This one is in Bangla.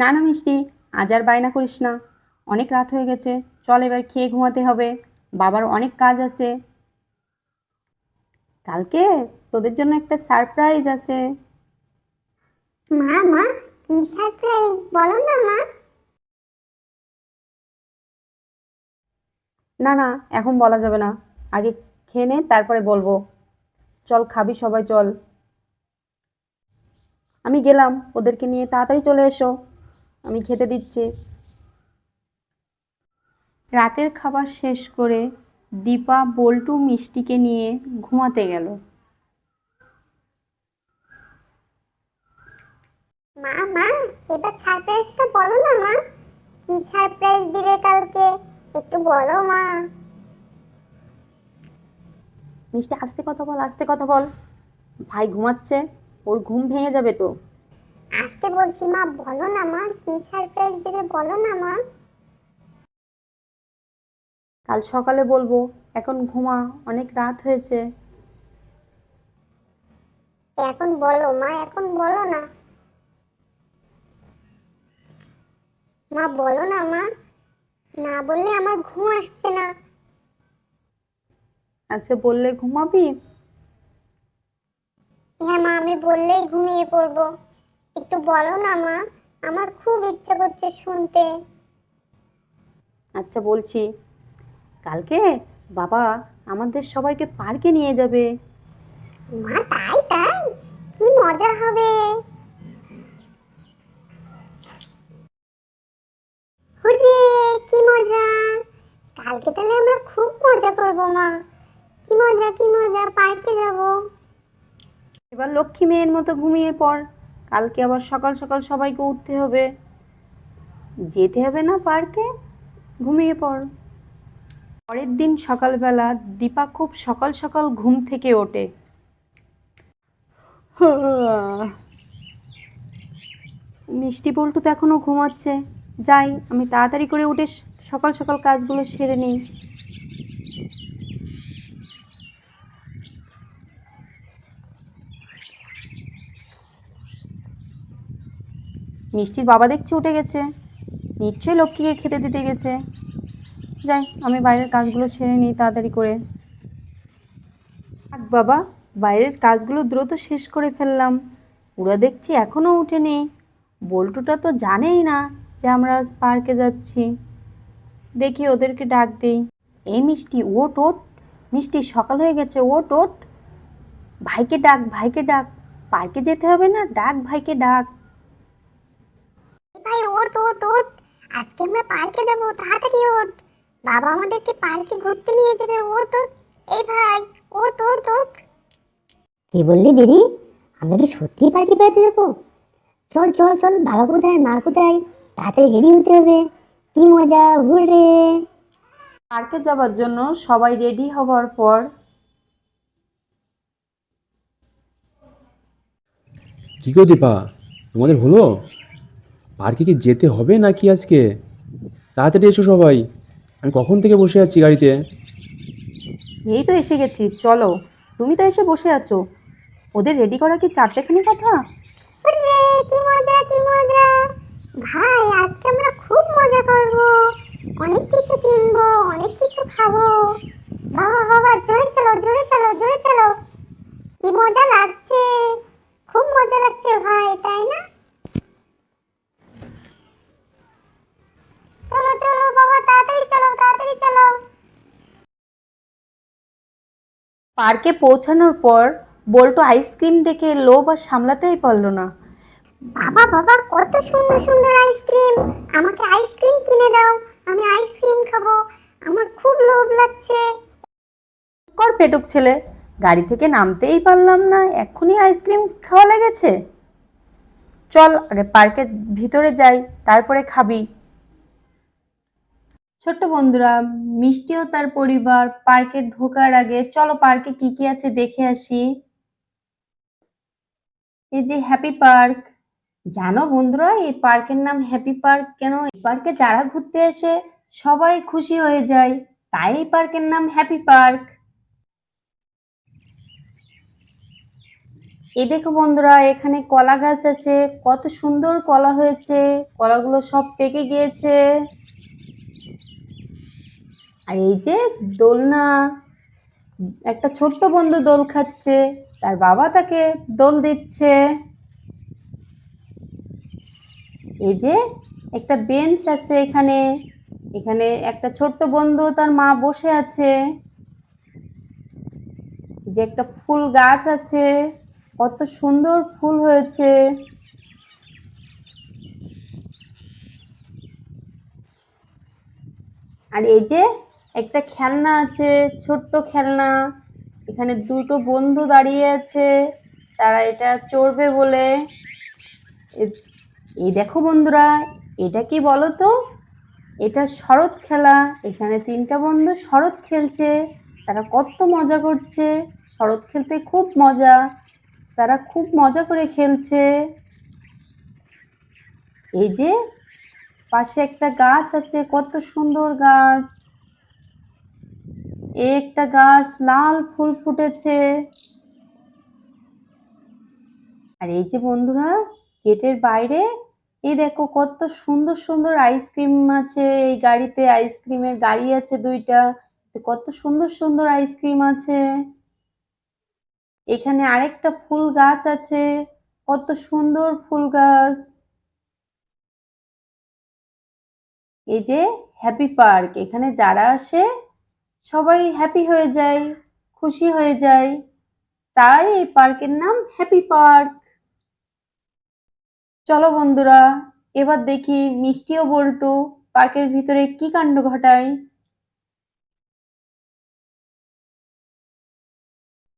না না মিষ্টি আজ আর বায়না করিস না। অনেক রাত হয়ে গেছে চল এবার খেয়ে ঘুমাতে হবে। বাবার অনেক কাজ আছে। কালকে তোদের জন্য একটা সারপ্রাইজ আছে। মা মা কি সারপ্রাইজ? বলো না মা। না না এখন বলা যাবে না। আগে খেয়ে নে তারপরে বলব। চল খাবি সবাই চল। আমি গেলাম ওদেরকে নিয়ে তাড়াতাড়ি চলে এসো। আমি খেতে দিচ্ছি। রাতের খাবার শেষ করে দীপা বল্টু মিষ্টিকে নিয়ে ঘুমাতে গেল। মা মা এবার সারপ্রাইজটা বলো না মা। কি সারপ্রাইজ দিবে কালকে? একটু বলো মা। মিষ্টি আস্তে কথা বল আস্তে কথা বল। ভাই ঘুমাচ্ছে ওর ঘুম ভেঙে যাবে তো। আসতে বলছি মা বলো না মা কি সারপ্রাইজ দিবে বলো না মা। কাল সকালে বলব এখন ঘুমা অনেক রাত হয়েছে। এখন বলো মা এখন বলো না। মা বলো না মা না বললে আমার ঘুম আসছে না। আচ্ছা বললে ঘুমাবি? হ্যাঁ মা আমি বললেই ঘুমিয়ে পড়ব। একটু বলো না মা আমার খুব ইচ্ছে করছে শুনতে। আচ্ছা বলছি কালকে বাবা আমাদের সবাইকে পার্কে নিয়ে যাবে। মা তাই তাই কি মজা হবে। হুরে কি মজা কালকে তাহলে আমরা খুব মজা করব মা। কি মজা কি মজা পার্কে যাব। এবার লক্ষ্মী মেয়ের মতো ঘুমিয়ে পড়। কালকে আবার সকাল সকাল সবাইকে উঠতে হবে। যেতে হবে না পার্কে, ঘুমিয়ে পড়। পরের দিন সকালবেলা দীপা খুব সকাল সকাল ঘুম থেকে ওঠে। মিষ্টি বল্টু তো এখনও ঘুমাচ্ছে। যাই, আমি তাড়াতাড়ি করে উঠে সকাল সকাল কাজগুলো সেরে নিই। মিষ্টির বাবা দেখছি উঠে গেছে। নিশ্চয়ই লক্ষ্মীকে খেতে দিতে গেছে। যাই, আমি বাইরের কাজগুলো সেরে নিই তাড়াতাড়ি করে। থাক বাবা, বাইরের কাজগুলো দ্রুত শেষ করে ফেললাম। ওরা দেখছি এখনও উঠেনি। বল্টুটা তো জানেই না যে আমরা আজ পার্কে যাচ্ছি। দেখি ওদেরকে ডাক দিই। এই মিষ্টি, ওট ওট। মিষ্টি, সকাল হয়ে গেছে, ওট ওট। ভাইকে ডাক ভাইকে ডাক। পার্কে যেতে হবে না? ডাক, ভাইকে ডাক। ভাই ওঠ ওঠ ওঠ। আজকে আমরা পার্কে যাব তাড়াতাড়ি ওঠ। বাবা আমাদেরকে পার্কে ঘুরতে নিয়ে যাবে ওঠ ওঠ। এই ভাই ওঠ ওঠ ওঠ। কি বললি দিদি? আমরা কি সত্যি পার্টি বেড়াতে যাব? চল চল চল বাবা কোথায় মা কোথায়? তাড়াতাড়ি রেডি হতে হবে। কি মজা ঘুরে পার্কে যাওয়ার জন্য সবাই রেডি হওয়ার পর কি গো দীপা? তোমাদের হলো? পার্কে কি যেতে হবে নাকি আজকে? তাড়াতাড়ি এসো সবাই। আমি কখন থেকে বসে আছি গাড়িতে? এই তো এসে গেছি চলো। তুমি তো এসে বসে আছো। ওদের রেডি করা কি চারটেখানি কথা? কি মজা কি মজা। ভাই আজকে আমরা খুব মজা করব। অনেক কিছু কিনবো অনেক কিছু খাব। বাবা বাবা জোরে জোরে চলো পার্কে পৌঁছানোর পর বল্টু আইসক্রিম দেখে লোভ আর সামলাতেই পারল না। বাবা বাবা কত সুন্দর সুন্দর আইসক্রিম আমাকে আইসক্রিম কিনে দাও আমি আইসক্রিম খাব। আমার খুব লোভ লাগছে। কর পেটুক ছেলে গাড়ি থেকে নামতেই পারলাম না এক্ষুনি আইসক্রিম খাওয়া লেগেছে। চল আগে পার্কের ভিতরে যাই তারপরে খাবি। ছোট্ট বন্ধুরা মিষ্টি ও তার পরিবার, পার্কে ঢোকার আগে চলো পার্কে কি কি আছে দেখে আসি। এই যে হ্যাপি পার্ক, জানো বন্ধুরা, এই পার্কের নাম হ্যাপি পার্ক কেন? এই পার্কে যারা ঘুরতে আসে, সবাই খুশি হয়ে যায়, তাই এই পার্কের নাম হ্যাপি পার্ক। এই দেখো বন্ধুরা, এখানে কলা গাছ আছে, কত সুন্দর কলা হয়েছে, কলাগুলো সব পেকে গিয়েছে। আর এই যে দোলনা, একটা ছোট্ট বন্ধু দোল খাচ্ছে, তার বাবা তাকে দোল দিচ্ছে। এই যে একটা বেঞ্চ আছে এখানে এখানে একটা ছোট্ট বন্ধু তার মা বসে আছে। যে একটা ফুল গাছ আছে, কত সুন্দর ফুল হয়েছে। আর এই যে একটা খেলনা আছে, ছোট্ট খেলনা। এখানে দুটো বন্ধু দাঁড়িয়ে আছে, তারা এটা চড়বে বলে। এই দেখো বন্ধুরা, এটা কি বলো তো এটা শরৎ খেলা, এখানে তিনটা বন্ধু শরৎ খেলছে, তারা কত মজা করছে। শরৎ খেলতে খুব মজা, তারা খুব মজা করে খেলছে। এই যে, পাশে একটা গাছ আছে, কত সুন্দর গাছ। একটা গাছ লাল ফুল ফুটেছে। আর এই যে বন্ধুরা, গেটের বাইরে, এই দেখো কত সুন্দর সুন্দর আইসক্রিম আছে, এই গাড়িতে আইসক্রিমের গাড়ি আছে দুইটা কত সুন্দর সুন্দর আইসক্রিম আছে। এখানে আরেকটা ফুল গাছ আছে, কত সুন্দর ফুল গাছ। এই যে হ্যাপি পার্ক, এখানে যারা আসে সবাই হ্যাপি হয়ে যায়, খুশি হয়ে যায়। তাই এই পার্কের নাম হ্যাপি পার্ক চলো বন্ধুরা, এবার দেখি মিষ্টিও বল্টু পার্কের ভিতরে কি কাণ্ড ঘটায়।